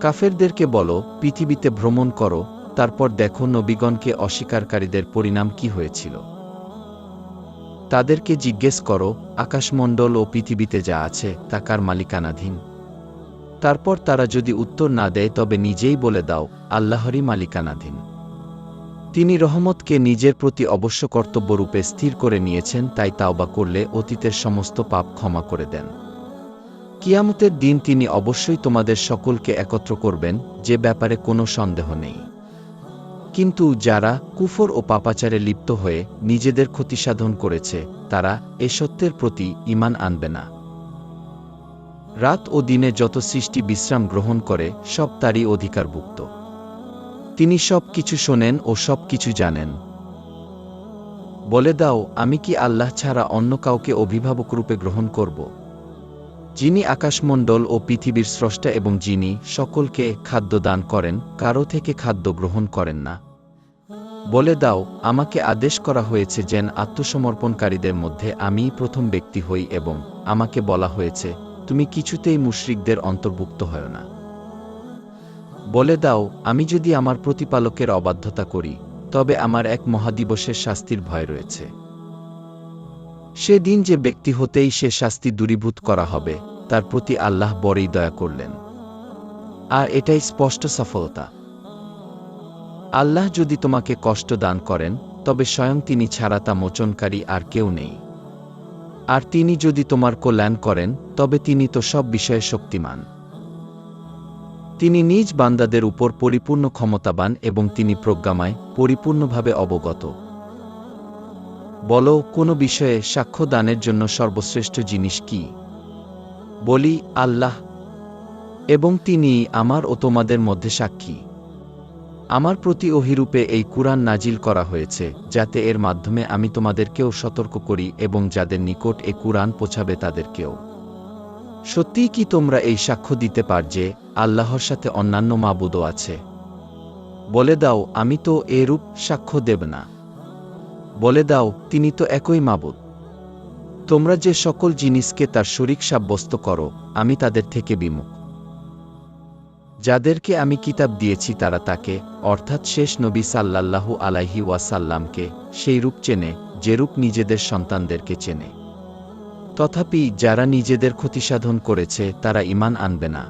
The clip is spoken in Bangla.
কাফেরদেরকে বলো, পৃথিবীতে ভ্রমণ করো, তারপর দেখো নবীগণকে অস্বীকারীদের পরিণাম কি হয়েছিল। তাদেরকে জিজ্ঞেস করো, আকাশমণ্ডল ও পৃথিবীতে যা আছে, তা কার মালিকানাধীন? তারপর তারা যদি উত্তর না দেয়, তবে নিজেই বলে দাও, আল্লাহরই মালিকানাধীন। তিনি রহমতকে নিজের প্রতি অবশ্য কর্তব্যরূপে স্থির করে নিয়েছেন, তাই তাওবা করলে অতীতের সমস্ত পাপ ক্ষমা করে দেন। কিয়ামতের দিন তিনি অবশ্যই তোমাদের সকলকে একত্র করবেন, যে ব্যাপারে কোনো সন্দেহ নেই। কিন্তু যারা কুফর ও পাপাচারে লিপ্ত হয়ে নিজেদের ক্ষতিসাধন করেছে, তারা এ সত্যের প্রতি ইমান আনবে না। রাত ও দিনে যত সৃষ্টি বিশ্রাম গ্রহণ করে, সব তারই অধিকারভুক্ত। তিনি সব কিছু শোনেন ও সব কিছু জানেন। বলে দাও, আমি কি আল্লাহ ছাড়া অন্য কাউকে অভিভাবক রূপে গ্রহণ করব? যিনি আকাশমণ্ডল ও পৃথিবীর স্রষ্টা এবং যিনি সকলকে খাদ্য দান করেন, কারও থেকে খাদ্য গ্রহণ করেন না। বলে দাও, আমাকে আদেশ করা হয়েছে যেন আত্মসমর্পণকারীদের মধ্যে আমিই প্রথম ব্যক্তি হই এবং আমাকে বলা হয়েছে, তুমি কিছুতেই মুশরিকদের অন্তর্ভুক্ত হয় না। বলে দাও, আমি যদি আমার প্রতিপালকের অবাধ্যতা করি, তবে আমার এক মহাদিবসের শাস্তির ভয় রয়েছে। সেদিন যে ব্যক্তি হতেই সে শাস্তি দূরীভূত করা হবে, তার প্রতি আল্লাহ বড়ই দয়া করলেন। আর এটাই স্পষ্ট সফলতা। আল্লাহ যদি তোমাকে কষ্ট দান করেন, তবে স্বয়ং তিনি ছাড়া তা মোচনকারী আর কেউ নেই। আর তিনি যদি তোমার কল্যাণ করেন, তবে তিনি তো সব বিষয়ে শক্তিমান। তিনি নিজ বান্দাদের উপর পরিপূর্ণ ক্ষমতাবান এবং তিনি প্রজ্ঞামায়, পরিপূর্ণভাবে অবগত। বলো, কোনো বিষয়ে সাক্ষ্য দানের জন্য সর্বশ্রেষ্ঠ জিনিস কি? বলি, আল্লাহ। এবং তিনি আমার ও তোমাদের মধ্যে সাক্ষী। আমার প্রতি অহিরূপে এই কুরআন নাজিল করা হয়েছে, যাতে এর মাধ্যমে আমি তোমাদেরকেও সতর্ক করি এবং যাদের নিকট এ কুরআন পৌঁছাবে তাদেরকেও। সত্যিই কি তোমরা এই সাক্ষ্য দিতে পার যে, আল্লাহর সাথে অন্যান্য মাবুদও আছে? বলে দাও, আমি তো এরূপ সাক্ষ্য দেব না। বলে দাও, তিনি তো একই মাবুদ। তোমরা যে সকল জিনিসকে তার শরিক সাব্যস্ত করো, আমি তাদের থেকে বিমুখ। যাদেরকে আমি কিতাব দিয়েছি তারা তাকে, অর্থাৎ শেষ নবী সাল্লাল্লাহু আলাইহি ওয়াসাল্লামকে সেই রূপ চেনে, যেরূপ নিজেদের সন্তানদেরকে চেনে। তথাপি যারা নিজেদের ক্ষতিসাধন করেছে, তারা ইমান আনবে না।